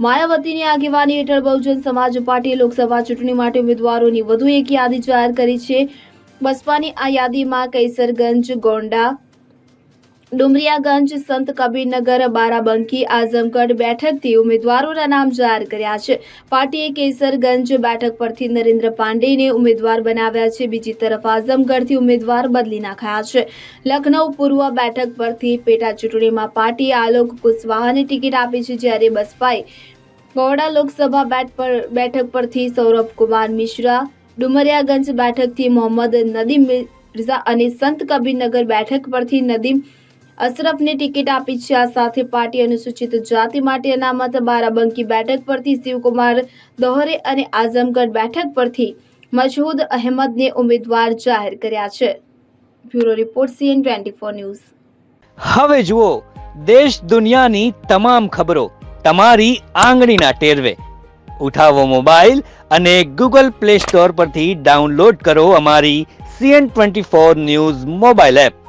માયાવતીની આગેવાની હેઠળ બહુજન સમાજ પાર્ટીએ લોકસભા ચૂંટણી માટે ઉમેદવારોની વધુ એક યાદી જાહેર કરી છે. બસપાની આ યાદીમાં કૈસરગંજ, ગોંડા ડુમરિયાગંજ સંત કબીરનગર, બારાબંકી, આઝમગઢ બેઠકથી ઉમેદવારોના નામ જાહેર કર્યા છે. પાર્ટીએ કેસરગંજ બેઠક પરથી નરેન્દ્ર પાંડેને ઉમેદવાર બનાવ્યા છે. બીજી તરફ આઝમગઢથી ઉમેદવાર બદલી નાખાયા છે. લખનઉ પૂર્વ બેઠક પરથી પેટા ચૂંટણીમાં પાર્ટીએ આલોક કુશવાહાને ટિકિટ આપી છે. જ્યારે બસપાએ ગોવડા લોકસભા બેઠક પરથી સૌરભ કુમાર મિશ્રા, ડુમરિયાગંજ બેઠકથી મોહમ્મદ નદીમ મિર્ઝા અને સંત કબીરનગર બેઠક પરથી નદીમ અશરફને ટિકિટ આપી છે. આ સાથે પાર્ટી અનુસૂચિત જાતિ માટે અનામત, બારાબંકી બેઠક પરથી શિવકુમાર દોહરે અને આઝમગઢ બેઠક પરથી મજહૂદ અહેમદને ઉમેદવાર જાહેર કર્યા છે. Bureau report CN twenty four news. હવે જુઓ, દેશ દુનિયાની તમામ ખબરો તમારી આંગળીના ટેરવે. ઉઠાવો મોબાઈલ અને ગૂગલ પ્લે સ્ટોર પરથી ડાઉનલોડ કરો અમારી CN twenty four news mobile app.